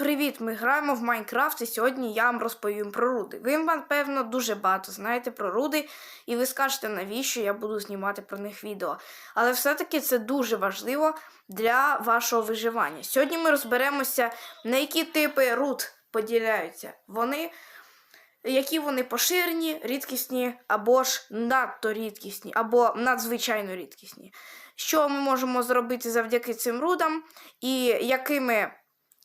привіт! Ми граємо в Майнкрафт і сьогодні я вам розповім про руди. Ви, напевно, дуже багато знаєте про руди, і ви скажете, навіщо я буду знімати про них відео. Але все-таки це дуже важливо для вашого виживання. Сьогодні ми розберемося, на які типи руд поділяються. Вони, які вони поширені, рідкісні, або ж надто рідкісні, або надзвичайно рідкісні. Що ми можемо зробити завдяки цим рудам, і якими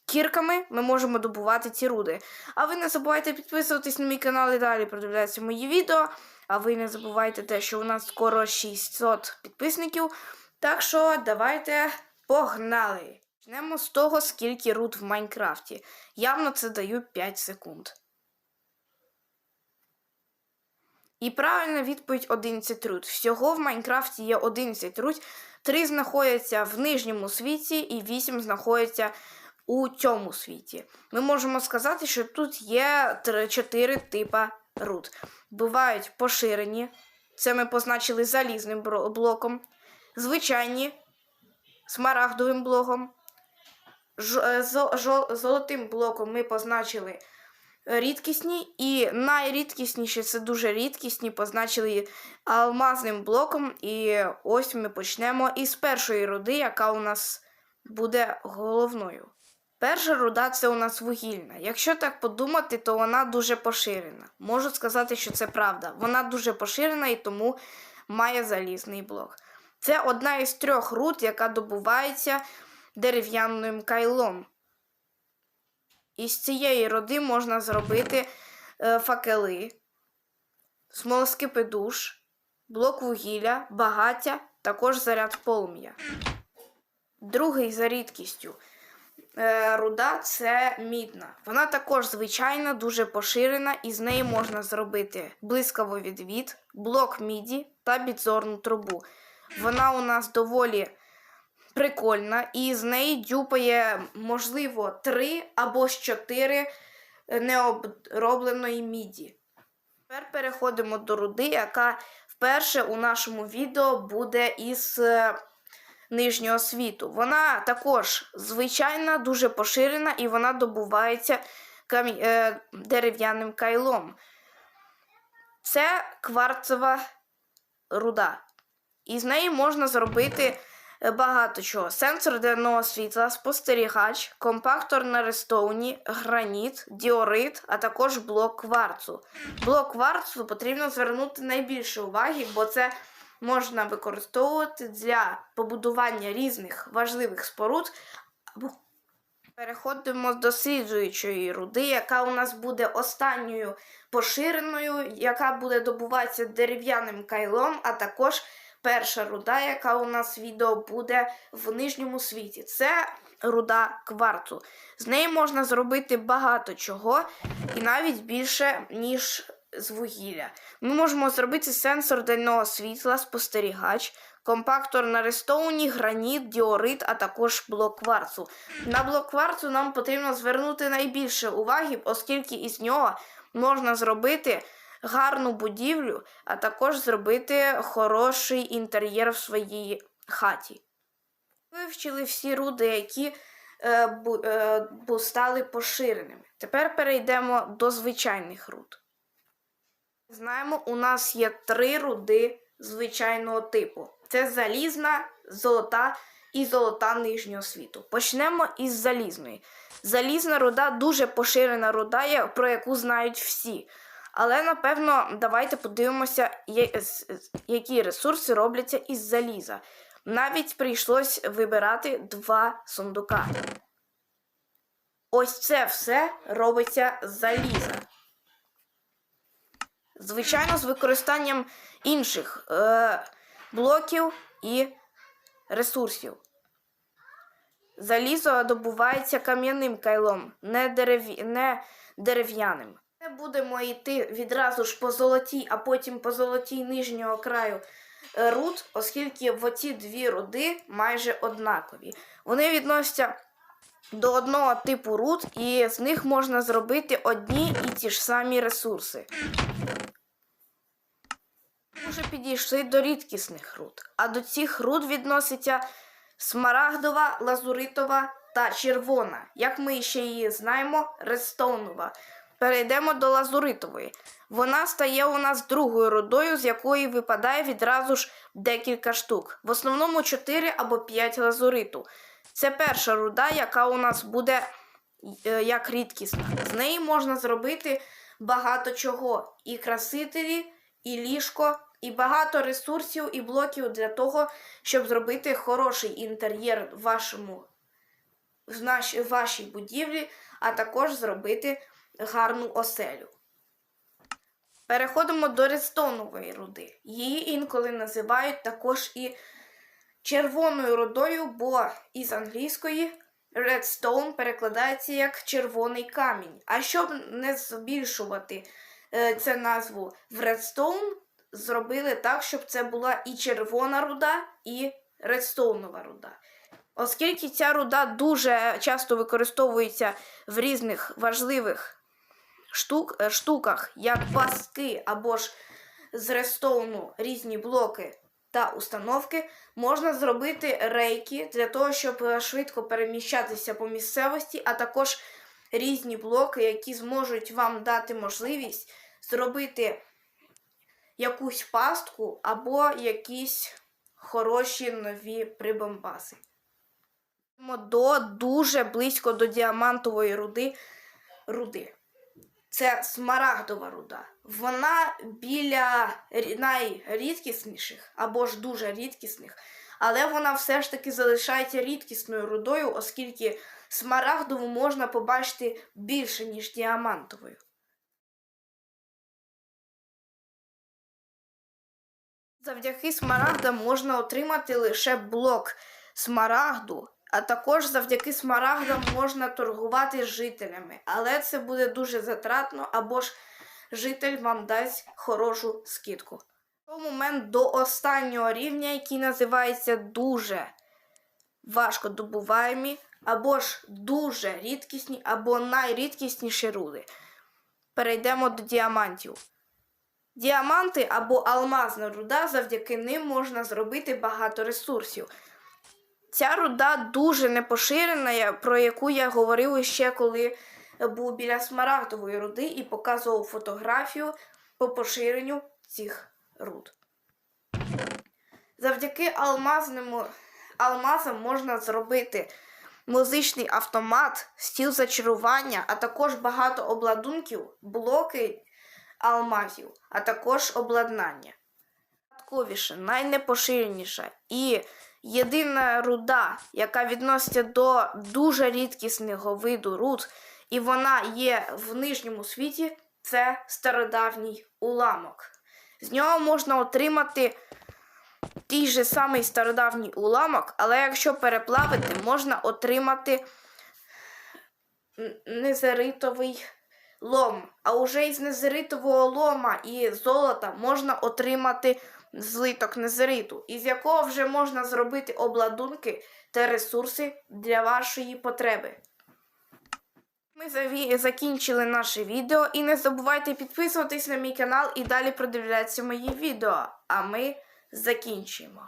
кірками ми можемо добувати ці руди. А ви не забувайте підписуватись на мій канал і далі продивлятися мої відео. А ви не забувайте те, що у нас скоро 600 підписників. Так що давайте погнали! Почнемо з того, скільки руд в Майнкрафті. Явно це даю 5 секунд. І правильна відповідь 11 руд. Всього в Майнкрафті є 11 руд. 3 знаходяться в нижньому світі і 8 знаходяться у цьому світі. Ми можемо сказати, що тут є 4 типа руд. Бувають поширені, це ми позначили залізним блоком, звичайні смарагдовим блоком, е, золотим блоком ми позначили рідкісні, і найрідкісніші це дуже рідкісні, позначили алмазним блоком. І ось ми почнемо із першої руди, яка у нас буде головною. Перша руда це у нас вугільна. Якщо так подумати, то вона дуже поширена. Можу сказати, що це правда. Вона дуже поширена і тому має залізний блок. Це одна із трьох руд, яка добувається дерев'яним кайлом. Із цієї роди можна зробити е, факели, смолоскипи душ, блок вугілля, багаття, також заряд полум'я. Другий за рідкістю руда це мідна. Вона також звичайна, дуже поширена, і з неї можна зробити блискавовідвід, блок міді та підзорну трубу. Вона у нас доволі прикольна, і з неї дюпає, можливо, 3 або ж 4 необробленої міді. Тепер переходимо до руди, яка вперше у нашому відео буде із е, нижнього світу. Вона також звичайна, дуже поширена, і вона добувається камі... е, дерев'яним кайлом. Це кварцева руда. І з неї можна зробити е, багато чого: сенсор денного світла, спостерігач, компактор на рестоуні, граніт, діорит, а також блок кварцу. Блок кварцу потрібно звернути найбільше уваги, бо це можна використовувати для побудування різних важливих споруд. Переходимо до слідуючої руди, яка у нас буде останньою поширеною, яка буде добуватися дерев'яним кайлом, а також перша руда, яка у нас відео буде в нижньому світі. Це руда кварцу. З неї можна зробити багато чого, і навіть більше, ніж з вугілля. Ми можемо зробити сенсор денного світла, спостерігач, компактор на рестоуні, граніт, діорит, а також блок кварцу. На блок кварцу нам потрібно звернути найбільше уваги, оскільки із нього можна зробити гарну будівлю, а також зробити хороший інтер'єр в своїй хаті. Вивчили всі руди, які е, бу, е, бу- стали поширеними. Тепер перейдемо до звичайних руд. Знаємо, у нас є три руди звичайного типу: це залізна, золота і золота нижнього світу. Почнемо із залізної. Залізна руда дуже поширена руда, про яку знають всі. Але напевно, давайте подивимося, які ресурси робляться із заліза. Навіть прийшлось вибирати два сундука. Ось це все робиться з заліза. Звичайно, з використанням інших е, блоків і ресурсів. Залізо добувається кам'яним кайлом, не, дерев... не дерев'яним. Ми будемо йти відразу ж по золотій, а потім по золотій нижнього краю е, руд, оскільки в оці дві руди майже однакові. Вони відносяться до одного типу руд, і з них можна зробити одні і ті ж самі ресурси. Вже підійшли до рідкісних руд, а до цих руд відноситься смарагдова, лазуритова та червона, як ми ще її знаємо, редстоунова. Перейдемо до лазуритової. Вона стає у нас другою рудою, з якої випадає відразу ж декілька штук. В основному 4 або 5 лазуриту. Це перша руда, яка у нас буде е, як рідкісна. З неї можна зробити багато чого: і красителі, і ліжко, і багато ресурсів і блоків для того, щоб зробити хороший інтер'єр вашому в наш, вашій будівлі, а також зробити гарну оселю. Переходимо до редстоунової руди. Її інколи називають також і червоною рудою, бо із англійської redstone перекладається як червоний камінь. А щоб не збільшувати е, цю назву в redstone, зробили так, щоб це була і червона руда, і редстоунова руда. Оскільки ця руда дуже часто використовується в різних важливих штук, е, штуках, як пастки або ж з редстоуну різні блоки та установки, можна зробити рейки для того, щоб е, швидко переміщатися по місцевості, а також різні блоки, які зможуть вам дати можливість зробити якусь пастку або якісь хороші нові прибамбаси. До дуже близько до діамантової руди. руди. Це смарагдова руда. Вона біля найрідкісніших або ж дуже рідкісних, але вона все ж таки залишається рідкісною рудою, оскільки смарагдову можна побачити більше, ніж діамантовою. Завдяки смарагдам можна отримати лише блок смарагду, а також завдяки смарагдам можна торгувати з жителями. Але це буде дуже затратно, або ж житель вам дасть хорошу скидку. В момент до останнього рівня, який називається дуже важко добуваємі, або ж дуже рідкісні, або найрідкісніші руди. Перейдемо до діамантів. Діаманти або алмазна руда, завдяки ним можна зробити багато ресурсів. Ця руда дуже непоширена, про яку я говорив ще коли був біля смарагдової руди і показував фотографію по поширенню цих руд. Завдяки алмазному алмазам можна зробити музичний автомат, стіл зачарування, а також багато обладунків, блоки алмазів, а також обладнання. Найпоширеніша, найнепоширеніша і єдина руда, яка відноситься до дуже рідкісного виду руд, і вона є в нижньому світі, це стародавній уламок. З нього можна отримати той же самий стародавній уламок, але якщо переплавити, можна отримати незеритовий лом. А уже із незеритового лома і золота можна отримати злиток незериту, із якого вже можна зробити обладунки та ресурси для вашої потреби. Ми закінчили наше відео і не забувайте підписуватись на мій канал і далі продивлятися мої відео. А ми закінчуємо.